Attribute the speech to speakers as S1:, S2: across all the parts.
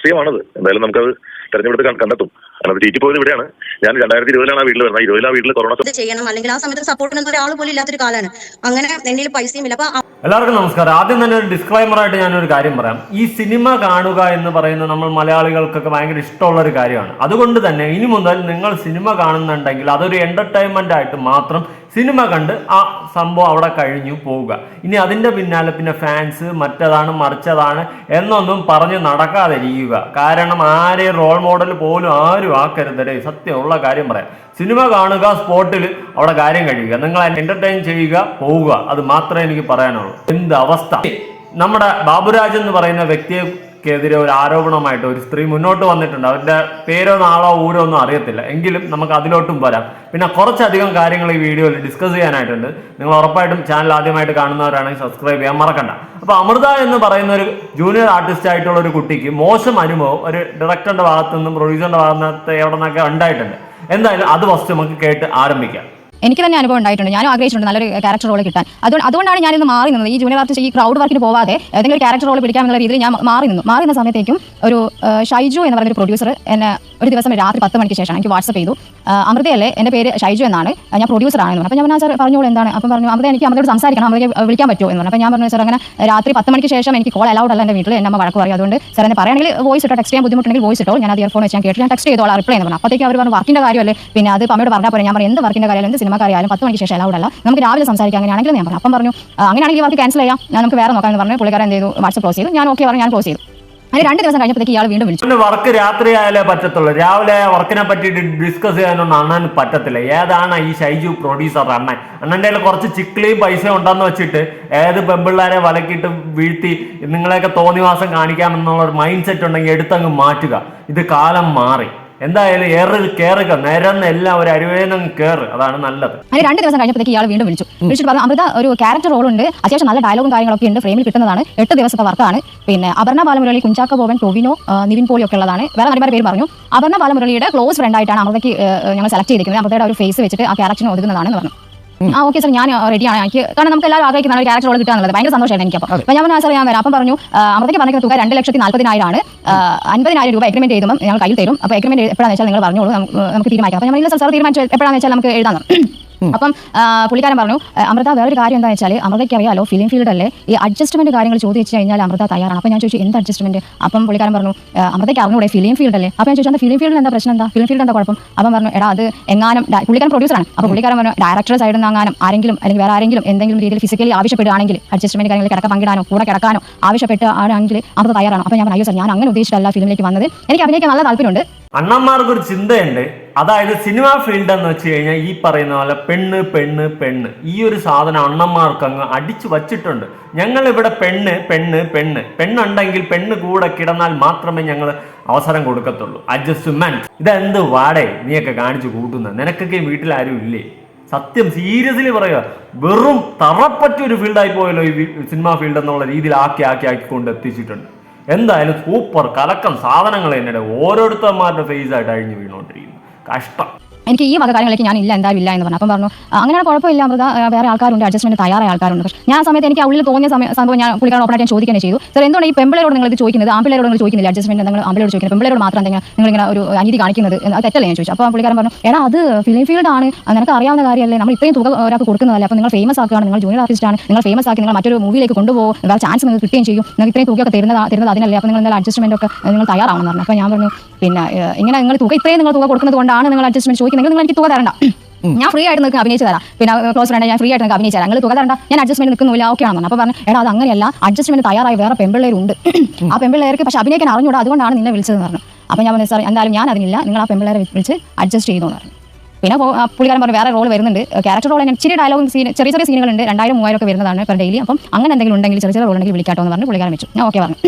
S1: രാഷ്ട്രീയമാണത്. എന്തായാലും നമുക്കത് തെരഞ്ഞെടുത്ത് കണ്ടെത്തും. കാരണം അത് ചീറ്റി പോയത് ഇവിടെയാണ്. ഞാൻ രണ്ടായിരത്തി ഇരുപതിലാണ് ആ വീട്ടിൽ വരുന്നത്. ഇരുപതിൽ ആ വീട്ടിൽ കൊറോണ
S2: ചെയ്യണം. അല്ലെങ്കിൽ ആ സമയത്ത് സപ്പോർട്ടിന് ഒരാൾ പോലും ഇല്ലാത്തൊരു കാലമാണ് അങ്ങനെ എന്നിൽ പൈസയും ഇല്ല. അപ്പൊ
S3: എല്ലാവർക്കും നമസ്കാരം. ആദ്യം തന്നെ ഒരു ഡിസ്ക്ലൈമർ ആയിട്ട് ഞാനൊരു കാര്യം പറയാം. ഈ സിനിമ കാണുക എന്ന് പറയുന്നത് നമ്മൾ മലയാളികൾക്കൊക്കെ ഭയങ്കര ഇഷ്ടമുള്ള ഒരു കാര്യമാണ്. അതുകൊണ്ട് തന്നെ ഇനി മുതൽ നിങ്ങൾ സിനിമ കാണുന്നുണ്ടെങ്കിൽ അതൊരു എന്റർടൈൻമെന്റ് ആയിട്ട് മാത്രം സിനിമ കണ്ട് ആ സംഭവം അവിടെ കഴിഞ്ഞു പോവുക. ഇനി അതിന്റെ പിന്നാലെ പിന്നെ ഫാൻസ് മറ്റതാണ് മറിച്ചതാണ് എന്നൊന്നും പറഞ്ഞ് നടക്കാതിരിക്കുക. കാരണം ആരെയും റോൾ മോഡൽ പോലും ആരും ആക്കരുതരെ സത്യമുള്ള കാര്യം പറയാം. സിനിമ കാണുക സ്പോട്ടിൽ അവിടെ കാര്യം കഴിയുക. നിങ്ങൾ എന്റർടൈൻ ചെയ്യുക പോവുക. അത് മാത്രമേ എനിക്ക് പറയാനുള്ളൂ. എന്ത് അവസ്ഥ? നമ്മുടെ ബാബുരാജ് എന്ന് പറയുന്ന വ്യക്തിക്കെതിരെ ഒരു ആരോപണമായിട്ട് ഒരു സ്ത്രീ മുന്നോട്ട് വന്നിട്ടുണ്ട്. അവരുടെ പേരോ നാളോ ഊരോ ഒന്നും അറിയത്തില്ല. എങ്കിലും നമുക്ക് അതിലോട്ടും വരാം. പിന്നെ കുറച്ചധികം കാര്യങ്ങൾ ഈ വീഡിയോയിൽ ഡിസ്കസ് ചെയ്യാനായിട്ടുണ്ട്. നിങ്ങൾ ഉറപ്പായിട്ടും ചാനൽ ആദ്യമായിട്ട് കാണുന്നവരാണെങ്കിൽ സബ്സ്ക്രൈബ് ചെയ്യാൻ മറക്കണ്ട. അപ്പൊ അമൃത എന്ന് പറയുന്ന ഒരു ജൂനിയർ ആർട്ടിസ്റ്റ് ആയിട്ടുള്ള ഒരു കുട്ടിക്ക് മോശം അനുഭവം ഒരു ഡയറക്ടറിന്റെ ഭാഗത്തു നിന്നും പ്രൊഡ്യൂസറിന്റെ ഭാഗത്തു എവിടെ നിന്നൊക്കെ ഉണ്ടായിട്ടുണ്ട്. എന്തായാലും അത് ഫസ്റ്റ് നമുക്ക് കേട്ട് ആരംഭിക്കാം.
S4: എനിക്ക് തന്നെ അനുഭവം ഉണ്ടായിട്ടുണ്ട്. ഞാനും ആഗ്രഹിച്ചിട്ടുണ്ട് നല്ലൊരു ക്യാരക്ടർ റോൾ കിട്ടാൻ. അതുകൊണ്ട് അതുകൊണ്ടാണ് ഞാൻ മാറി നിന്നത്. ഈ ജൂനിയർ ആർട്ടിസ്റ്റ് ഈ ക്രൗഡ് വർക്കിന് പോവാതെ ഏതെങ്കിലും ഒരു ക്യാരക്ടർ റോൾ പിടിക്കാമെന്നുള്ള രീതിയിൽ ഞാൻ മാറി നിന്നു. മാറി നിന്ന സമയത്തേക്കും ഒരു ഷൈജു എന്ന് പറയുന്ന ഒരു പ്രൊഡ്യൂസർ എന്നെ ഒരു ദിവസം രാത്രി പത്ത് മണിക്ക് ശേഷം എനിക്ക് വാട്സപ്പ് ചെയ്തു. അമൃതയല്ലേ? എന്റെ പേര് ഷൈജു എന്നാണ്. ഞാൻ പ്രൊഡ്യൂസർ ആണെന്ന് അപ്പോൾ ഞാൻ സാർ പറഞ്ഞോളൂ എന്താണ്? അപ്പം പറഞ്ഞു അമൃത എനിക്ക് അമൃതയോട് സംസാരിക്കണം. അമൃതയെ വിളിക്കാൻ പറ്റുമോ? എന്ന് പറഞ്ഞു. അപ്പോൾ ഞാൻ പറഞ്ഞു സാർ അങ്ങനെ രാത്രി പത്ത് മണിക്ക് ശേഷം എനിക്ക് കോൾ അലൗഡ് അല്ല എന്റെ വീട്ടിൽ. എന്നെ അമ്മ വഴക്ക് പറയും. അതുകൊണ്ട് സാർ എന്നെ പറയുകയാണെങ്കിൽ വോയിസ് ഇട്ടോ ടെക്സ്റ്റ് ചെയ്യാൻ ബുദ്ധിമുട്ടുണ്ടെങ്കിൽ വോയിസ് ഇട്ടോ. ഞാൻ അത് ഇയർഫോൺ വെച്ച് ഞാൻ കേട്ട് ഞാൻ ടെക്സ്റ്റ് ചെയ്തോളാം. റിപ്ലൈ എന്ന് പറഞ്ഞു. അപ്പോഴത്തേക്ക് അവർ പറഞ്ഞു വർക്കിന്റെ കാര്യമല്ലേ? പിന്നെ അത് അമ്മയോട് പറഞ്ഞാൽ പോലെ ഞാൻ പറഞ്ഞു എന്ത് വർക്കിന്റെ കാര്യമല്ല? എന്ത് സിനിമ കാര്യമായാലും പത്ത് മണിക്ക് ശേഷം അലൗഡ് അല്ല. നമുക്ക് രാവിലെ സംസാരിക്കാം അങ്ങനെയാണെങ്കിൽ ഞാൻ പറഞ്ഞു അപ്പം പറഞ്ഞു അങ്ങനെയാണെങ്കിൽ വർക്ക് ക്യാൻസൽ ചെയ്യാം. ഞാൻ നമുക്ക് വേറെ നോക്കാമെന്ന് പറഞ്ഞു. പുള്ളിക്കാരൻ എന്ത് ചെയ്തു? വാട്സപ്പ് ക്ലോസ് ചെയ്തു. ഞാൻ ഓക്കെ പറഞ്ഞു. ഞാൻ ക്ലോസ് ചെയ്തു. അങ്ങനെ രണ്ട് ദിവസം കഴിഞ്ഞപ്പോഴത്തേക്ക് ഇയാൾ വീണ്ടും വിളിച്ചു.
S3: വർക്ക് രാത്രി ആയാലേ പറ്റത്തുള്ളൂ. രാവിലെ വർക്കിനെ പറ്റിയിട്ട് ഡിസ്കസ് ചെയ്യാനൊന്നും അണ്ണന് പറ്റത്തില്ല. ഏതാണ് ഈ ഷൈജു പ്രൊഡ്യൂസർ അണ്ണൻ? അണ്ണന്റെ കയ്യിൽ കുറച്ച് ചിക്ലിയും പൈസ ഉണ്ടെന്ന് വെച്ചിട്ട് ഏത് പെമ്പിള്ളാരെ വലക്കിയിട്ട് വീഴ്ത്തി നിങ്ങളെയൊക്കെ തോന്നിവാസം കാണിക്കാമെന്നുള്ള ഒരു മൈൻഡ് സെറ്റ് ഉണ്ടെങ്കിൽ എടുത്തങ്ങ് മാറ്റുക. ഇത് കാലം മാറി. എന്തായാലും ഏറെ കയറുക നിരന്ന് എല്ലാം ഒരു അരുവേനം കയറ് അതാണ് നല്ലത്.
S4: അങ്ങനെ രണ്ട് ദിവസം കഴിഞ്ഞപ്പോഴത്തേക്ക് ഇയാൾ വീണ്ടും വിളിച്ചു. വിളിച്ചിട്ട് പറഞ്ഞു അമൃത ഒരു ക്യാരക്ടർ റോൾ ഉണ്ട്. അത്യാവശ്യം നല്ല ഡയലോഗും കാര്യങ്ങളൊക്കെ ഉണ്ട്. ഫ്രെയിമിൽ കിട്ടുന്നതാണ്. എട്ട് ദിവസത്തെ വർക്കാണ് പിന്നെ അപർണ ബാലമുരളി കുഞ്ചാക്ക ബോബൻ ടോവിനോ നിവിൻ പോളി ഒക്കെ ഉള്ളതാണ്. വേറെ നടിമാരുടെ പേര് പറഞ്ഞു. അപർണ ബാലമുരളിയുടെ ക്ലോസ് ഫ്രണ്ട് ആയിട്ടാണ് അമൃതയ്ക്ക് ഞങ്ങൾ സെലക്ട് ചെയ്തിരിക്കുന്നത്. അമൃതയുടെ ഒരു ഫേസ് വെച്ചിട്ട് ആ ക്യാരക്ടറിന് ഒതുങ്ങുന്നതാണെന്ന് പറഞ്ഞു. ആ ഓക്കെ സാർ ഞാൻ റെഡിയാണ് എനിക്ക് കാരണം നമുക്ക് എല്ലാവരും ആഗ്രഹിക്കുന്ന ഒരു ക്യാരക്ടർ റോൾ കിട്ടുക എന്നുള്ളത് ഭയങ്കര സന്തോഷമായിരുന്നു എനിക്ക് അപ്പോൾ അപ്പോൾ ഞാൻ പറഞ്ഞു സാർ ഞാൻ വരാം. അപ്പം പറഞ്ഞു ആ, അമൃതയ്ക്ക് പറഞ്ഞ തുക രണ്ട് ലക്ഷത്തി നാൽപ്പതിനായിരമാണ് അൻപതിനായിരം രൂപ എഗ്രിമെന്റ് ചെയ്തുമ്പോൾ ഞങ്ങൾ കയ്യിൽ തരും. അപ്പോൾ എഗ്രിമെന്റ് എപ്പോഴാണെന്ന് വെച്ചാൽ നിങ്ങൾ പറഞ്ഞോളൂ. നമുക്ക് തീരുമാനിക്കാം. അപ്പോൾ ഞാൻ സാർ തീരുമാനിച്ചു എപ്പോഴാണെന്ന് വെച്ചാൽ നമുക്ക് എഴുതാം. അപ്പം പുള്ളിക്കാരൻ പറഞ്ഞു "ആ, അമൃത വേറൊരു കാര്യം എന്താ വെച്ചാൽ അമൃതയ്ക്ക് അറിയാലോ ഫിലിം ഫീൽഡ് അല്ലേ? ഈ അഡ്ജസ്റ്റ്മെന്റ് കാര്യങ്ങൾ ചോദിച്ചു കഴിഞ്ഞാൽ അമൃത തയ്യാറാണ്. അപ്പം ഞാൻ ചോദിച്ചു എന്ത് അഡ്ജസ്റ്റ്മെന്റ് അപ്പം പുള്ളിക്കാരൻ പറഞ്ഞു "ആ, അമൃതയ്ക്ക് അറിഞ്ഞൂടെ ഫിലിം ഫീൽഡ് അല്ലേ? അപ്പം ഞാൻ ചോദിച്ചു എന്താ ഫിലിം ഫീൽഡിൽ എന്താ പ്രശ്നം? എന്താ? ഫിലിം ഫീൽഡ് എന്താ കുഴപ്പം? അപ്പം പറഞ്ഞു എടാ അത് എങ്ങാനും പുള്ളിക്കാരൻ പ്രൊഡ്യൂസറാണ് അപ്പോൾ പുള്ളിക്കാരൻ പറഞ്ഞു ഡയറക്ടർ സൈഡിൽ നിന്ന് അങ്ങാനും ആരെങ്കിലും അല്ലെങ്കിൽ വേറെ ആരെങ്കിലും എന്തെങ്കിലും രീതിയിൽ ഫിസിക്കലി ആവശ്യപ്പെടുകയാണെങ്കിൽ അഡ്ജസ്റ്റ്മെന്റ് കാര്യങ്ങൾ കിടക്ക പങ്കിടാനോ കൂടെ കിടക്കാനോ ആവശ്യപ്പെട്ട് ആണെങ്കിൽ അമൃത തയ്യാറാണ്. അപ്പം ഞാൻ പറഞ്ഞു അയ്യോ സാർ ഞാൻ അങ്ങനെ ഉദ്ദേശിച്ചിട്ടല്ല ഫിലിമിലേക്ക് വന്നത്. എനിക്ക് അഭിനയിക്കാൻ നല്ല താല്പര്യമുണ്ട്.
S3: അണ്ണന്മാർക്ക് ഒരു ചിന്തയുണ്ട്. അതായത് സിനിമ ഫീൽഡ് എന്ന് വെച്ച് കഴിഞ്ഞാൽ ഈ പറയുന്ന പോലെ പെണ്ണ് പെണ്ണ് പെണ്ണ്. ഈ ഒരു സാധനം അണ്ണന്മാർക്ക് അങ്ങ് അടിച്ചു വച്ചിട്ടുണ്ട്. ഞങ്ങൾ ഇവിടെ പെണ്ണ് പെണ്ണ് പെണ്ണ്. പെണ്ണുണ്ടെങ്കിൽ പെണ്ണ് കൂടെ കിടന്നാൽ മാത്രമേ ഞങ്ങൾ അവസരം കൊടുക്കത്തുള്ളൂ. അഡ്ജസ്റ്റ്മെന്റ് ഇതെന്ത് വാടേ? നീയൊക്കെ കാണിച്ചു കൂട്ടുന്ന നിനക്കൊക്കെ വീട്ടിൽ ആരും ഇല്ലേ? സത്യം സീരിയസ്ലി പറയുക. വെറും തറപ്പറ്റ ഒരു ഫീൽഡായി പോയല്ലോ ഈ സിനിമ ഫീൽഡ് എന്നുള്ള രീതിയിൽ ആക്കി ആക്കി ആക്കി കൊണ്ട് എത്തിച്ചിട്ടുണ്ട്. എന്തായാലും സൂപ്പർ കലക്കം സാധനങ്ങൾ എന്നിട്ട് ഓരോരുത്തന്മാരുടെ ഫേസ് ആയിട്ട് അഴിഞ്ഞു വീണുകൊണ്ടിരിക്കുന്നു. കഷ്ടം
S4: എനിക്ക് ഈ വക കാര്യങ്ങളൊക്കെ ഞാൻ ഇല്ല എന്തായാലും ഇല്ല എന്ന് പറഞ്ഞു. അപ്പം പറഞ്ഞു "ആ, അങ്ങനെയാണ് കുഴപ്പമില്ല അമൃത. വേറെ ആൾക്കാരുണ്ട് അഡ്ജസ്റ്റ്മെന്റ് തയ്യാറായ ആൾക്കാരുണ്ട്. പക്ഷേ ഞാൻ സമയത്ത് എനിക്ക് ഉള്ളിൽ തോന്നിയ സമയം സംഭവം ഞാൻ പുള്ളിക്കാരൻ ഓപ്പണായിട്ട് ഞാൻ ചോദിക്കുകയാണ് ചെയ്തു. സാർ എന്തുകൊണ്ട് ഈ പെമ്പിളരോട് നിങ്ങൾ ഇത് ചോദിക്കുന്നത്? ആമ്പിളരോട് നിങ്ങൾ ചോദിക്കുന്നില്ല? അഡ്ജസ്റ്റ്മെന്റ് നിങ്ങൾ ആമ്പിളോട് ചോദിക്കുന്നത് പെമ്പിളരോട് മാത്രം എന്തെങ്കിലും നിങ്ങൾ ഇങ്ങനെ ഒരു അനീതി കാണിക്കുന്നത്? തെറ്റല്ലേ? ഞാൻ ചോദിച്ചു. അപ്പോൾ പുള്ളിക്കാരൻ പറഞ്ഞു എടാ അത് ഫിലിം ഫീൽഡ് ആണ്. നിനക്ക് അറിയാവുന്ന കാര്യമല്ലേ? നമ്മൾ ഇത്രയും തുക ഒരാൾക്ക് കൊടുക്കുന്നതല്ലേ? അപ്പോൾ നിങ്ങൾ ഫേമസ് ആക്കുകയാണ്. നിങ്ങൾ ജൂനിയർ ആർട്ടിസ്റ്റ് ആണ്. നിങ്ങൾ ഫേമസ് ആക്കി നിങ്ങൾ മറ്റൊരു മൂവിയിലേക്ക് കൊണ്ടുപോകും വേറെ ചാൻസ് നിങ്ങൾക്ക് കിട്ടുകയും ചെയ്യും. നിങ്ങൾ ഇത്രയും തുകയൊക്കെ തരുന്നത് തരുന്നത് അതിനല്ലേ? അപ്പോൾ നിങ്ങൾ അഡ്ജസ്റ്റ്മെന്റ് ഒക്കെ നിങ്ങൾ തയ്യാറാവണമെന്ന് പറഞ്ഞു. അപ്പോൾ ഞാൻ പറഞ്ഞു പിന്നെ ഇങ്ങനെ നിങ്ങൾ തുക ഇത്രയും നിങ്ങൾ തുക കൊടുക്കുന്നത് കൊണ്ടാണ് നിങ്ങൾ അഡ്ജസ്റ്റ്മെന്റ് ചോദിക്കുന്നത് നിങ്ങൾ എനിക്ക് തുക തരണ്ട. ഞാൻ ഫ്രീ ആയിട്ട് നിങ്ങൾക്ക് അഭിനയിച്ച് തരാം. പിന്നെ ക്ലോസ് ഫ്രണ്ട് ഞാൻ ഫ്രീ ആയിട്ട് നിങ്ങൾക്ക് അഭിനയിച്ച് തരാം. നിങ്ങൾ തുക തരണ്ട. ഞാൻ അഡ്ജസ്റ്റ്മെന്റ് നിൽക്കുന്നില്ല ഓക്കെ ആണെന്ന്. അപ്പോൾ പറഞ്ഞു എടാ അത് അങ്ങനെയല്ല. അഡ്ജസ്റ്റ്മെന്റ് തയ്യാറായി. വേറെ പെമ്പിള്ളേരുണ്ട് ആ പെമ്പിള്ളേർക്ക് പക്ഷേ അഭിനയിക്കാൻ അറിഞ്ഞൂടാ. അതുകൊണ്ടാണ് നിന്നെ വിളിച്ചതെന്ന് പറഞ്ഞു. അപ്പോൾ ഞാൻ പറഞ്ഞു സാർ എന്തായാലും ഞാൻ അതിനില്ല. നിങ്ങൾ ആ പെമ്പിള്ളേരെ വിളിച്ച് അഡ്ജസ്റ്റ് ചെയ്തു എന്ന് പറഞ്ഞു. പിന്നെ പുള്ളിക്കാരൻ പറഞ്ഞു വേറെ റോൾ വരുന്നുണ്ട്. ക്യാരക്ടർ റോൾ ഞാൻ ചെറിയ ഡയലോഗും സീൻ ചെറിയ ചെറിയ സീനുകളുണ്ട് രണ്ടായിരം മൂവായിരം ഒക്കെ വരുന്നതാണ്. Per daily. അപ്പം അങ്ങനെ എന്തെങ്കിലും ഉണ്ടെങ്കിൽ ചെറിയ ചെറിയ റോൾ ഉണ്ടെങ്കിൽ വിളിക്കാട്ടോ എന്ന് പറഞ്ഞു പുള്ളിക്കാരൻ വെച്ചു. ഞാൻ ഓക്കെ പറഞ്ഞു.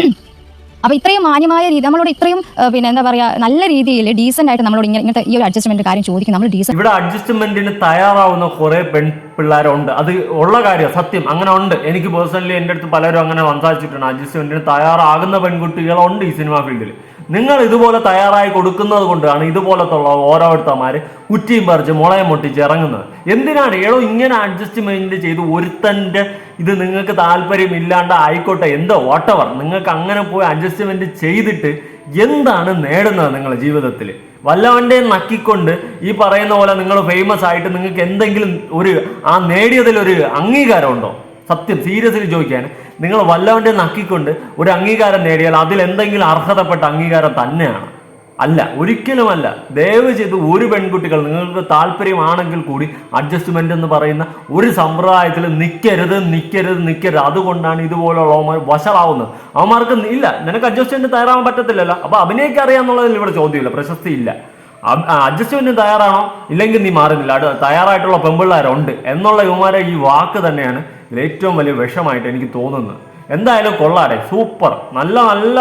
S4: അപ്പോൾ ഇത്രയും മാന്യമായ രീതി നമ്മളോട് ഇത്രയും പിന്നെ എന്താ പറയുക നല്ല രീതിയിൽ ഡീസന്റ് ആയിട്ട് നമ്മളോട് ഇങ്ങനെ ഇങ്ങനത്തെ ഈ ഒരു അഡ്ജസ്റ്റ്മെന്റ് കാര്യം ചോദിക്കും. നമ്മൾ ഡീസന്റ്
S3: ഇവിടെ അഡ്ജസ്റ്റ്മെന്റിന് തയ്യാറാവുന്ന കുറെ പെൺപിള്ളേരുണ്ട് അത് ഉള്ള കാര്യം സത്യം അങ്ങനെ ഉണ്ട്. എനിക്ക് പേഴ്സണലി എന്റെ അടുത്ത് പലരും അങ്ങനെ സംസാരിച്ചിട്ടുണ്ട്. അഡ്ജസ്റ്റ്മെന്റിന് തയ്യാറാകുന്ന പെൺകുട്ടികളുണ്ട് ഈ സിനിമാ ഫീൽഡിൽ നിങ്ങൾ ഇതുപോലെ തയ്യാറായി കൊടുക്കുന്നത് കൊണ്ടാണ് ഇതുപോലത്തുള്ള ഓരോരുത്തന്മാർ കുറ്റിയും പറിച്ച് മുളയം പൊട്ടിച്ച് ഇറങ്ങുന്നത്. എന്തിനാണ് ഏടോ ഇങ്ങനെ അഡ്ജസ്റ്റ്മെന്റ് ചെയ്ത് ഒരുത്തന്റെ ഇത് നിങ്ങൾക്ക് താല്പര്യം ഇല്ലാണ്ട് ആയിക്കോട്ടെ എന്തോ വാട്ടവർ നിങ്ങൾക്ക് അങ്ങനെ പോയി അഡ്ജസ്റ്റ്മെന്റ് ചെയ്തിട്ട് എന്താണ് നേടുന്നത് നിങ്ങൾ ജീവിതത്തിൽ? വല്ലവന്റെ നക്കിക്കൊണ്ട് ഈ പറയുന്ന പോലെ നിങ്ങൾ ഫേമസ് ആയിട്ട് നിങ്ങൾക്ക് എന്തെങ്കിലും ഒരു ആ നേടിയതിൽ ഒരു അംഗീകാരമുണ്ടോ? സത്യം സീരിയസ്ലി ചോദിക്കാൻ നിങ്ങൾ വല്ലവന്റെ നക്കിക്കൊണ്ട് ഒരു അംഗീകാരം നേടിയാൽ അതിൽ എന്തെങ്കിലും അർഹതപ്പെട്ട അംഗീകാരം തന്നെയാണ്. അല്ല ഒരിക്കലുമല്ല. ദയവ് ചെയ്ത് ഒരു പെൺകുട്ടികൾ നിങ്ങൾക്ക് താല്പര്യമാണെങ്കിൽ കൂടി അഡ്ജസ്റ്റ്മെന്റ് എന്ന് പറയുന്ന ഒരു സമ്പ്രദായത്തിൽ നിൽക്കരുത് നിൽക്കരുത് നിൽക്കരുത് അതുകൊണ്ടാണ് ഇതുപോലുള്ളവന്മാർ വഷളാവുന്നത്. അവന്മാർക്ക് ഇല്ല നിനക്ക് അഡ്ജസ്റ്റ്മെന്റ് തയ്യാറാവാൻ പറ്റത്തില്ലല്ലോ. അപ്പോൾ അഭിനയിക്കാൻ അറിയാമെന്നുള്ളതിൽ ഇവിടെ ചോദ്യമില്ല പ്രശസ്തി ഇല്ല അഡ്ജസ്റ്റ്മെന്റ് തയ്യാറാണോ ഇല്ലെങ്കിൽ നീ മാറുന്നില്ല. തയ്യാറായിട്ടുള്ള പെമ്പിള്ളേരുണ്ട് എന്നുള്ള ഇവന്മാരെ ഈ വാക്ക് തന്നെയാണ് ഇതിൽ ഏറ്റവും വലിയ വിഷമായിട്ട് എനിക്ക് തോന്നുന്നത്. എന്തായാലും കൊള്ളാടെ സൂപ്പർ. നല്ല നല്ല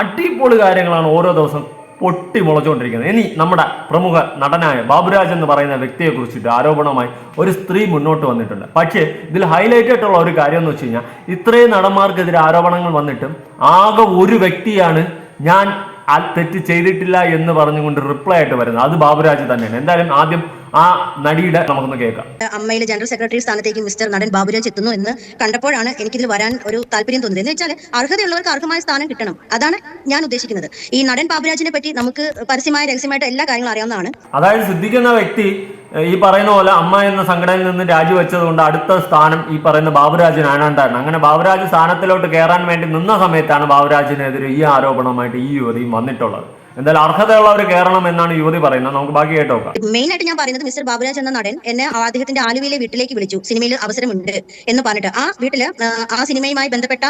S3: അടിപൊളി കാര്യങ്ങളാണ് ഓരോ ദിവസം പൊട്ടി മുളച്ചുകൊണ്ടിരിക്കുന്നത് ഇനി നമ്മുടെ പ്രമുഖ നടനായ ബാബുരാജ് എന്ന് പറയുന്ന വ്യക്തിയെ കുറിച്ചിട്ട് ആരോപണമായി ഒരു സ്ത്രീ മുന്നോട്ട് വന്നിട്ടുണ്ട്. പക്ഷേ ഇതിൽ ഹൈലൈറ്റ് ആയിട്ടുള്ള ഒരു കാര്യം എന്ന് വെച്ച് കഴിഞ്ഞാൽ ഇത്രയും നടന്മാർക്കെതിരെ ആരോപണങ്ങൾ വന്നിട്ടും ആകെ ഒരു വ്യക്തിയാണ് ഞാൻ ആ തെറ്റ് ചെയ്തിട്ടില്ല എന്ന് പറഞ്ഞുകൊണ്ട് റിപ്ലൈ ആയിട്ട് വരുന്നത്. അത് ബാബുരാജ് തന്നെയാണ്. എന്തായാലും ആദ്യം ആ നടിയുടെ നമുക്കൊന്ന് കേൾക്കാം.
S2: അമ്മയിലെ ജനറൽ സെക്രട്ടറി സ്ഥാനത്തേക്ക് മിസ്റ്റർ നടൻ ബാബുരാജ് എത്തുന്നു എന്ന് കണ്ടപ്പോഴാണ് എനിക്കിതിൽ വരാൻ ഒരു താല്പര്യം തോന്നിയത്. എന്ന് വെച്ചാൽ അർഹതയുള്ളവർക്ക് അർഹമായ സ്ഥാനം കിട്ടണം. അതാണ് ഞാൻ ഉദ്ദേശിക്കുന്നത്. ഈ നടൻ ബാബുരാജിനെ പറ്റി നമുക്ക് പരസ്യമായ രഹസ്യമായിട്ട് എല്ലാ കാര്യങ്ങളും അറിയാവുന്നതാണ്.
S3: അതായത് ശ്രദ്ധിക്കുന്ന വ്യക്തി ഈ പറയുന്ന പോലെ അമ്മ എന്ന സംഘടനയിൽ നിന്ന് രാജിവെച്ചത് കൊണ്ട് അടുത്ത സ്ഥാനം ഈ പറയുന്ന ബാബുരാജിനാണ്ടാണ് അങ്ങനെ ബാബുരാജ് സ്ഥാനത്തിലോട്ട് കയറാൻ വേണ്ടി നിന്ന സമയത്താണ് ബാബുരാജിനെതിരെ ഈ ആരോപണമായിട്ട് ഈ യുവതിയും വന്നിട്ടുള്ളത്. എന്തായാലും അർഹതയുള്ളവർ കയറണം എന്നാണ് യുവതി പറയുന്നത്. നമുക്ക് ബാക്കി കേട്ടോ
S2: മെയിൻ ആയിട്ട് ഞാൻ പറയുന്നത് മിസ്റ്റർ ബാബുരാജ് എന്ന നടൻ എന്നെ അദ്ദേഹത്തിന്റെ ആലുവയിലെ വീട്ടിലേക്ക് വിളിച്ചു. സിനിമയിൽ അവസരമുണ്ട് എന്ന് പറഞ്ഞിട്ട്. ആ വീട്ടിൽ ആ, സിനിമയുമായി ബന്ധപ്പെട്ട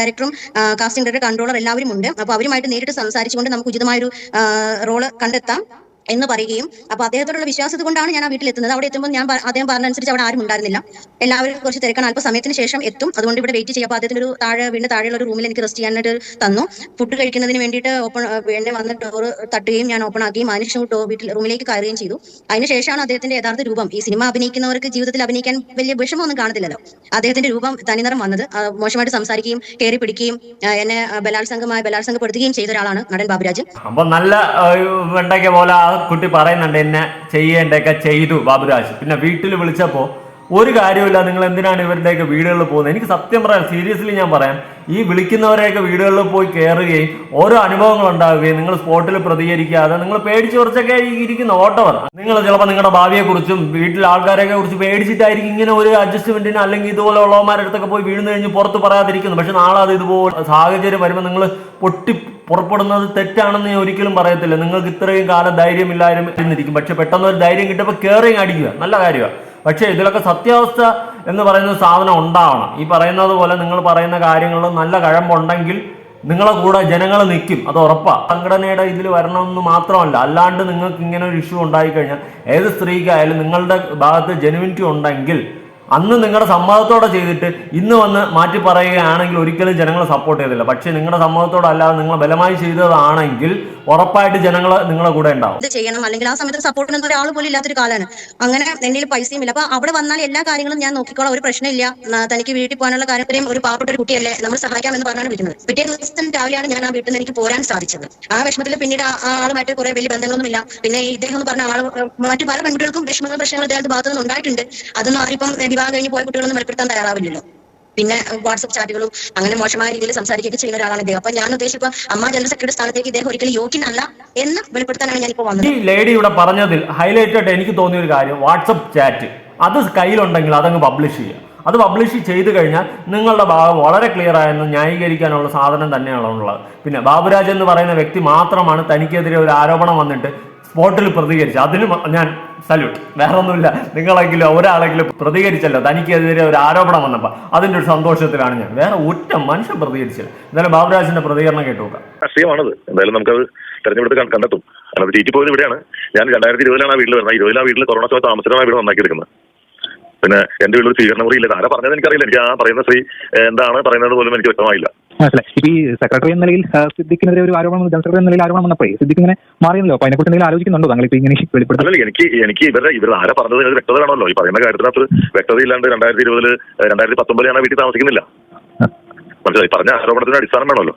S2: ഡയറക്ടറും കാസ്റ്റിംഗ് ഡയറക്ടർ കൺട്രോളർ എല്ലാവരും ഉണ്ട്. അപ്പൊ അവരുമായിട്ട് നേരിട്ട് സംസാരിച്ചുകൊണ്ട് നമുക്ക് ഉചിതമായൊരു ഒരു റോൾ കണ്ടെത്താം. എന്ന് പറയുകയും അപ്പൊ അദ്ദേഹത്തോടുള്ള വിശ്വാസത്തെ കൊണ്ടാണ് ഞാൻ ആ വീട്ടിൽ എത്തുന്നത്. അവിടെ എത്തുമ്പോൾ ഞാൻ അദ്ദേഹം പറഞ്ഞനുസരിച്ച് അവിടെ ആരും ഉണ്ടായിരുന്നില്ല. എല്ലാവരും കുറച്ച് തിരക്കാണ്. അല്പ സമയത്തിന് ശേഷം എത്തും. അതുകൊണ്ട് ഇവിടെ വെയിറ്റ് ചെയ്യാം. അപ്പൊ അദ്ദേഹത്തിന് ഒരു താഴെ വീണ്ടും താഴെയുള്ള ഒരു റൂമിൽ എനിക്ക് റെസ്റ്റ് ചെയ്യാനായിട്ട് തന്നു. ഫുഡ് കഴിക്കുന്നതിന് വേണ്ടിയിട്ട് ഓപ്പൺ എന്നെ വന്ന് ഡോർ തട്ടുകയും ഞാൻ ഓപ്പൺ ആക്കുകയും അതിനുശേഷം ഡോ വീട്ടിൽ റൂമിലേക്ക് കയറുകയും ചെയ്തു. അതിനുശേഷമാണ് അദ്ദേഹത്തിന്റെ യഥാർത്ഥ രൂപം. ഈ സിനിമ അഭിനയിക്കുന്നവർക്ക് ജീവിതത്തിൽ അഭിനയിക്കാൻ വലിയ വിഷമമൊന്നും കാണത്തില്ലല്ലോ. അദ്ദേഹത്തിന്റെ രൂപം തനിനിറം വന്നത് മോശമായിട്ട് സംസാരിക്കുകയും കയറി പിടിക്കുകയും എന്നെ ബലാത്സംഗമായി ബലാത്സംഗപ്പെടുത്തുകയും ചെയ്ത ഒരാളാണ് നടൻ ബാബുരാജ്.
S3: അപ്പൊ നല്ല വെണ്ടയ്ക്ക പോലെ കുട്ടി പറയുന്നുണ്ട് എന്നെ ചെയ്യേണ്ടൊക്കെ ചെയ്തു ബാബുരാജ്. പിന്നെ വീട്ടിൽ വിളിച്ചപ്പോൾ ഒരു കാര്യമില്ല നിങ്ങൾ എന്തിനാണ് ഇവരുടെയൊക്കെ വീടുകളിൽ പോകുന്നത്? എനിക്ക് സത്യം പറയാം സീരിയസ്ലി ഞാൻ പറയാം. ഈ വിളിക്കുന്നവരെയൊക്കെ വീടുകളിൽ പോയി കയറുകയും ഓരോ അനുഭവങ്ങൾ ഉണ്ടാവുകയും നിങ്ങൾ സ്പോട്ടിൽ പ്രതികരിക്കാതെ നിങ്ങൾ പേടിച്ച് കുറച്ചൊക്കെ ഇരിക്കുന്ന ഓട്ടവർ. നിങ്ങൾ ചിലപ്പോൾ നിങ്ങളുടെ ഭാവിയെ കുറിച്ചും വീട്ടിലെ ആൾക്കാരെയൊക്കെ കുറിച്ച് പേടിച്ചിട്ടായിരിക്കും ഇങ്ങനെ ഒരു അഡ്ജസ്റ്റ്മെന്റിന് അല്ലെങ്കിൽ ഇതുപോലെ ഉള്ളവന്മാരുടെ അടുത്തൊക്കെ പോയി വീഴുന്നു കഴിഞ്ഞ് പുറത്ത് പറയാതിരിക്കുന്നു. പക്ഷെ നാളെ അത് ഇതുപോലെ സാഹചര്യം വരുമ്പോൾ നിങ്ങൾ പൊട്ടി പുറപ്പെടുന്നത് തെറ്റാണെന്ന് ഞാൻ ഒരിക്കലും പറയത്തില്ല. നിങ്ങൾക്ക് ഇത്രയും കാലം ധൈര്യമില്ലായിരുന്നിരിക്കും പക്ഷെ പെട്ടെന്ന് ഒരു ധൈര്യം കിട്ടുമ്പോൾ കയറിങ് അടിക്കുക. നല്ല കാര്യമാണ് പക്ഷേ ഇതിലൊക്കെ സത്യാവസ്ഥ എന്ന് പറയുന്ന സാധനം ഉണ്ടാവണം. ഈ പറയുന്നത് പോലെ നിങ്ങൾ പറയുന്ന കാര്യങ്ങളിൽ നല്ല കഴമ്പുണ്ടെങ്കിൽ നിങ്ങളെ കൂടെ ജനങ്ങൾ നിൽക്കും. അത് ഉറപ്പാണ് സംഘടനയുടെ ഇതിൽ വരണമെന്ന് മാത്രമല്ല. അല്ലാണ്ട് നിങ്ങൾക്ക് ഇങ്ങനെ ഒരു ഇഷ്യൂ ഉണ്ടായിക്കഴിഞ്ഞാൽ ഏത് സ്ത്രീക്കായാലും നിങ്ങളുടെ ഭാഗത്ത് ജെനുവിനിറ്റി ഉണ്ടെങ്കിൽ അന്ന് നിങ്ങളുടെ സമ്മതത്തോടെ ചെയ്തിട്ട് ഇന്ന് വന്ന് മാറ്റി പറയുകയാണെങ്കിൽ ഒരിക്കലും ജനങ്ങളെ സപ്പോർട്ട് ചെയ്തില്ല. പക്ഷേ നിങ്ങളുടെ സമ്മതത്തോടെ അല്ലാതെ നിങ്ങൾ ബലമായി ചെയ്തതാണെങ്കിൽ ഉറപ്പായിട്ട് ജനങ്ങൾ നിങ്ങളെ കൂടെ ഉണ്ടാവും.
S2: ഇത് ചെയ്യണം. അല്ലെങ്കിൽ ആ സമയത്ത് സപ്പോർട്ടിന് ഒരാൾ പോലും ഇല്ലാത്തൊരു കാലമാണ് അങ്ങനെ എന്നിൽ പൈസയും ഇല്ല. അപ്പൊ അവിടെ വന്നാൽ എല്ലാ കാര്യങ്ങളും ഞാൻ നോക്കിക്കോളാം. ഒരു പ്രശ്നമില്ല. തനിക്ക് വീട്ടിൽ പോകാനുള്ള കാര്യത്തിലും ഒരു പാവപ്പെട്ട ഒരു കുട്ടിയല്ലേ. നമ്മൾ സഹായിക്കാമെന്ന് പറഞ്ഞാണ് വിളിക്കുന്നത്. പിറ്റേ ദിവസം രാവിലെയാണ് ഞാൻ ആ വീട്ടിൽ നിന്ന് എനിക്ക് പോരാൻ സാധിച്ചത്. ആ വിഷമത്തിൽ പിന്നീട് ആ- ആളുമായിട്ട് കുറെ വലിയ ബന്ധങ്ങളൊന്നും ഇല്ല. പിന്നെ ഇദ്ദേഹം എന്ന് പറഞ്ഞ ആൾ മറ്റു പല പെൺകുട്ടികൾക്കും വിഷമങ്ങൾ പ്രശ്നങ്ങൾ ഇദ്ദേഹത്തെ ഭാഗത്തുനിന്ന് ഉണ്ടായിട്ടുണ്ട്. അതൊന്നും ആരിപ്പം വിവാഹം കഴിഞ്ഞ് പോയ കുട്ടികളൊന്നും വെളിപ്പെടുത്താൻ തയ്യാറാവില്ലല്ലോ. പിന്നെ വാട്സപ്പ് ചാറ്റുകളും അങ്ങനെ മോശമായ രീതിയിൽ സംസാരിക്കുകയൊക്കെ ചെയ്യുന്ന ഒരാളാണ് ഇദ്ദേഹം. അപ്പൊ ഞാൻ ഉദ്ദേശിച്ചപ്പോ അമ്മ ജനറൽ സെക്രട്ടറി സ്ഥാനത്തേക്ക് ഇദ്ദേഹം ഒരിക്കലും യോഗ്യനല്ല എന്ന് വെളിപ്പെടുത്താനാണ് ഞാനിപ്പോ വന്നത്.
S3: ഈ ലേഡി ഇവിടെ പറഞ്ഞതിൽ ഹൈലൈറ്റ് ആയിട്ട് എനിക്ക് തോന്നിയ ഒരു കാര്യം വാട്സപ്പ് ചാറ്റ് അത് കയ്യിലുണ്ടെങ്കിൽ അതങ്ങ് പബ്ലിഷ് ചെയ്യുക. അത് പബ്ലിഷ് ചെയ്ത് കഴിഞ്ഞാൽ നിങ്ങളുടെ ഭാഗം വളരെ ക്ലിയർ ആയെന്ന് ന്യായീകരിക്കാനുള്ള സാധനം തന്നെയാണ് ഉള്ളത് പിന്നെ ബാബുരാജ് എന്ന് പറയുന്ന വ്യക്തി മാത്രമാണ് തനിക്കെതിരെ ഒരു ആരോപണം വന്നിട്ട് സ്പോട്ടിൽ പ്രതികരിച്ചു. അതിനും ഞാൻ സല്യൂട്ട് വേറെ ഒന്നുമില്ല നിങ്ങളെങ്കിലും ഒരാളെങ്കിലും പ്രതികരിച്ചല്ലോ. തനിക്കെതിരെ ഒരു ആരോപണം വന്നപ്പോൾ അതിന്റെ ഒരു സന്തോഷത്തിലാണ് ഞാൻ. വേറെ ഒറ്റ മനുഷ്യൻ പ്രതികരിച്ചില്ല. എന്തായാലും ബാബുരാജിന്റെ പ്രതികരണം കേട്ടു നോക്കാം.
S1: രാഷ്ട്രീയമാണത്. എന്തായാലും നമുക്കത് തെരഞ്ഞെടുത്ത് കണ്ടെത്തും. കാരണം സീറ്റ് പോയത് ഇവിടെയാണ്. ഞാൻ രണ്ടായിരത്തി ഇരുപതിലാണ് ആ വീട്ടിൽ വരുന്നത്. ഇരുപതിൽ ആ വീട്ടിൽ കൊറോണ സമയത്ത് താമസിച്ചാണ് വീട് നന്നാക്കിയെടുക്കുന്നത്. പിന്നെ എന്റെ വീട്ടിൽ സ്വീകരണ മുറി ഇല്ല. ആരാ പറഞ്ഞത് എനിക്കറിയില്ല. എനിക്ക് ആ പറയുന്ന സ്ത്രീ എന്താണ് പറയുന്നത് പോലും എനിക്ക് വ്യക്തമായില്ല.
S5: മനസ്സിലായി. ഇപ്പൊ ഈ സെക്രട്ടറി എന്ന നിലയിൽ സിദ്ദിഖിനെതിരെ ഒരു ആരോപണം ജനറൽ സെക്രട്ടറി എന്ന നിലയിൽ ആരോപണം വന്നപ്പോഴേ സിദ്ദിഖ് ഇങ്ങനെ മാറിയല്ലോ അപ്പൊ അതിനെക്കുറിച്ച് എന്തെങ്കിലും ആലോചിക്കുന്നുണ്ടോ? താങ്കൾ ഇപ്പൊ ഇങ്ങനെ
S1: വെളിപ്പെടുത്തുന്നത് എനിക്ക് എനിക്ക് ഇവരുടെ ഇവർ ആരെ പറഞ്ഞത്? വ്യക്തത വേണമല്ലോ ഈ പറയുന്ന കാര്യത്തിനകത്ത് വ്യക്തത ഇല്ലാണ്ട് രണ്ടായിരത്തി ഇരുപതിൽ രണ്ടായിരത്തി പത്തൊമ്പതിൽ ഞാൻ ആ വീട്ടിൽ താമസിക്കുന്നില്ല. മനസ്സിലായി? പറഞ്ഞ ആരോപണത്തിന് അടിസ്ഥാനം വേണമല്ലോ.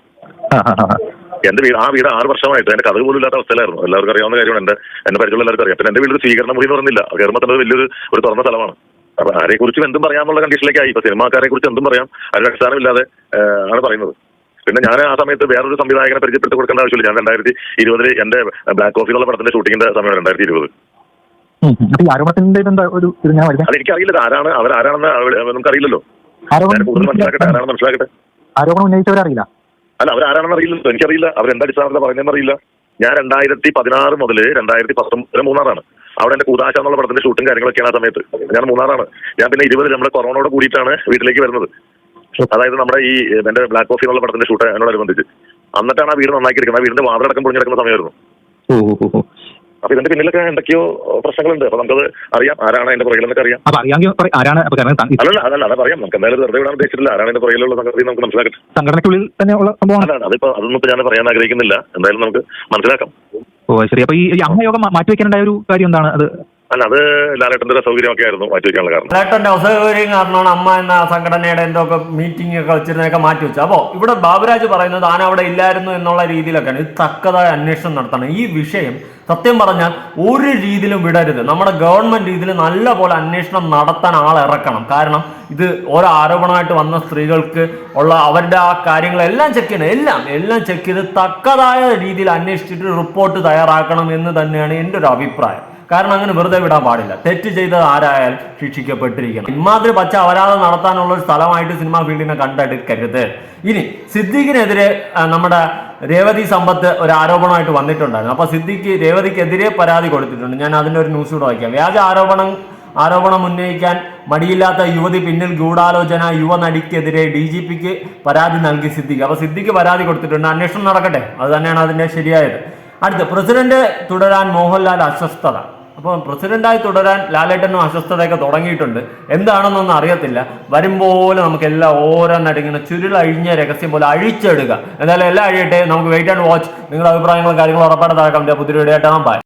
S1: എന്റെ വീട് ആ വീട് ആറ് വർഷമായിട്ട് എന്റെ കഥ പോലും ഇല്ലാത്ത അവസ്ഥയിലായിരുന്നു. എല്ലാവർക്കും അറിയാവുന്ന കാര്യമാണ്. എന്റെ എന്റെ പരിചയമുള്ള എല്ലാവർക്കും അറിയാം. പിന്നെ എന്റെ വീട് സ്വീകരണ മുറി എന്ന് പറഞ്ഞില്ല. കയറുമ്പോൾ തന്നെ വലിയൊരു ഒരു തുറന്ന സ്ഥലമാണ്. അപ്പൊ ആരെ കുറിച്ചും എന്തും പറയാമെന്നുള്ള കണ്ടീഷനിലേക്ക് ആയി ഇപ്പൊ സിനിമാക്കാരെ കുറിച്ച് എന്തും പറയാം. അതിന് അടിസ്ഥാനമില്ലാതെ ആണ് പറയുന്നത്. പിന്നെ ഞാൻ ആ സമയത്ത് വേറൊരു സംവിധായകനെ പരിചയപ്പെടുത്തി കൊടുക്കേണ്ട ആവശ്യമില്ല. ഞാൻ രണ്ടായിരത്തി ഇരുപതിൽ എന്റെ ബ്ലാക്ക് കോഫി എന്നുള്ള പടത്തിന്റെ ഷൂട്ടിങ്ങിന്റെ സമയം രണ്ടായിരത്തി ഇരുപത് അത് എനിക്കറിയില്ല ആരാണ്? അവരാരാണെന്ന് അവർ നമുക്കറിയില്ലല്ലോ. കൂടുതൽ മനസ്സിലാക്കട്ടെ? ആരാണെന്ന് മനസ്സിലാക്കട്ടെ?
S5: ആരോപണം ഉന്നയിച്ചവരറിയില്ല
S1: അല്ല അവരാരാണെന്ന് അറിയില്ലല്ലോ. എനിക്കറിയില്ല. അവരെന്താ അടിസ്ഥാനത്തിൽ പറയുന്നതെന്ന് അറിയില്ല. ഞാൻ രണ്ടായിരത്തി പതിനാറ് മുതൽ രണ്ടായിരത്തി പത്തൊമ്പത് മൂന്നാറാണ്. അവിടെ എന്റെ കൂതാശ എന്നുള്ള പടത്തിന്റെ ഷൂട്ടും കാര്യങ്ങളൊക്കെയാണ് ആ സമയത്ത്. ഞാൻ മൂന്നാറാണ്. ഞാൻ പിന്നെ ഇരുപത് നമ്മുടെ കൊറോണയോട് കൂടിയിട്ടാണ് വീട്ടിലേക്ക് വരുന്നത്. അതായത് നമ്മുടെ ഈ എന്റെ ബ്ലാക്ക് കോഫി എന്നുള്ള പടത്തിന്റെ ഷൂട്ട് എന്നോടനുബന്ധിച്ച്. എന്നിട്ടാണ് ആ വീട് നന്നാക്കി എടുക്കുന്നത് ആ വീടിന്റെ വാതിലടക്കം സമയമായിരുന്നു.
S5: ഓ ഓ, ഓ
S1: അപ്പൊ ഇതിന്റെ പിന്നിലൊക്കെ എന്തൊക്കെയോ പ്രശ്നങ്ങളുണ്ട്. അപ്പൊ നമുക്കത് അറിയാം. ആരാണ് അതിന്റെ പുറകിലെന്നൊക്കെ അറിയാം. അല്ലല്ല അതല്ല അതെ പറയാം നമുക്ക് എന്തായാലും വെറുതെ വിടാൻ ഉദ്ദേശിച്ചിട്ടില്ല. ആരാണ് അതിന്റെ പുറകിലുള്ള സംഗതി നമുക്ക് മനസ്സിലാക്കട്ടെ.
S5: സംഘടനയ്ക്കുള്ളിൽ തന്നെ ഉള്ള സംഭവമാണ്.
S1: അല്ല അതിപ്പോ അതൊന്നും ഇപ്പൊ ഞാൻ പറയാൻ ആഗ്രഹിക്കുന്നില്ല. എന്തായാലും നമുക്ക് മനസ്സിലാക്കാം.
S5: ഓ ശരി. അപ്പൊ ഈ അമ്മയോഗം മാറ്റിവെക്കാനുണ്ടായ ഒരു കാര്യം എന്താണ്? അത്
S1: അല്ല അത് ലാലേട്ടന്റെ സൗകര്യമൊക്കെ ആയിരുന്നു മാറ്റി വെക്കാനുള്ള കാരണം?
S3: ലാലേട്ടന്റെ അസൗകര്യം കാരണമാണ് അമ്മ എന്ന സംഘടനയുടെ എന്തോ മീറ്റിംഗ് ഒക്കെ വെച്ചിരുന്നതൊക്കെ മാറ്റി വെച്ചു അപ്പോൾ ഇവിടെ ബാബുരാജ് പറയുന്നത് താൻ അവിടെ ഇല്ലായിരുന്നു എന്നുള്ള രീതിയിലൊക്കെയാണ്. ഇത് തക്കതായ അന്വേഷണം നടത്തണം. ഈ വിഷയം സത്യം പറഞ്ഞാൽ ഒരു രീതിയിലും വിടരുത്. നമ്മുടെ ഗവൺമെന്റ് ഇതിൽ നല്ല പോലെ അന്വേഷണം നടത്താൻ ആളിറക്കണം കാരണം ഇത് ഓരോ ആരോപണമായിട്ട് വന്ന സ്ത്രീകൾക്ക് ഉള്ള അവരുടെ ആ കാര്യങ്ങളെല്ലാം ചെക്ക് ചെയ്യണം. എല്ലാം എല്ലാം ചെക്ക് ചെയ്ത് തക്കതായ രീതിയിൽ അന്വേഷിച്ചിട്ട് റിപ്പോർട്ട് തയ്യാറാക്കണം എന്ന് തന്നെയാണ് എന്റെ ഒരു അഭിപ്രായം. കാരണം അങ്ങനെ വെറുതെ വിടാൻ പാടില്ല. തെറ്റ് ചെയ്തത് ആരായാലും ശിക്ഷിക്കപ്പെട്ടിരിക്കണം. ഇമാതിരി പച്ച അപരാധം നടത്താനുള്ള ഒരു സ്ഥലമായിട്ട് സിനിമാ ഫീൽഡിനെ കണ്ടെടുക്കരുത്. ഇനി സിദ്ദീഖിനെതിരെ നമ്മുടെ രേവതി സമ്പത്ത് ഒരു ആരോപണമായിട്ട് വന്നിട്ടുണ്ടായിരുന്നു. അപ്പൊ സിദ്ദിഖ് രേവതിക്കെതിരെ പരാതി കൊടുത്തിട്ടുണ്ട്. ഞാൻ അതിന്റെ ഒരു ന്യൂസ് കൂടെ വായിക്കാം. വ്യാജ ആരോപണം ആരോപണം ഉന്നയിക്കാൻ മടിയില്ലാത്ത യുവതി പിന്നിൽ ഗൂഢാലോചന യുവ നടിക്കെതിരെ ഡി ജി പിക്ക് പരാതി നൽകി സിദ്ദിഖ്. അപ്പൊ സിദ്ദിഖ് പരാതി കൊടുത്തിട്ടുണ്ട്. അന്വേഷണം നടക്കട്ടെ? അത് തന്നെയാണ് അതിന്റെ ശരിയായത്. അടുത്ത് പ്രസിഡന്റ് തുടരാൻ മോഹൻലാൽ അസ്വസ്ഥത. അപ്പോൾ പ്രസിഡന്റായി തുടരാൻ ലാലേട്ടനും അസ്വസ്ഥതയൊക്കെ തുടങ്ങിയിട്ടുണ്ട്. എന്താണെന്നൊന്നും അറിയത്തില്ല. വരുമ്പോലെ നമുക്ക് എല്ലാം ഓരോന്നായിട്ട് ഇങ്ങനെ ചുരുളഴിഞ്ഞ രഹസ്യം പോലെ അഴിച്ചെടുക്കുക എന്തായാലും എല്ലാം അഴിയട്ടെ. നമുക്ക് വെയിറ്റ് ആൻഡ് വാച്ച് നിങ്ങളുടെ അഭിപ്രായങ്ങളും കാര്യങ്ങളും ഉറപ്പായിട്ട് കമന്റ് പുതിയ വീഡിയോ ആയിട്ടാണ് ബൈ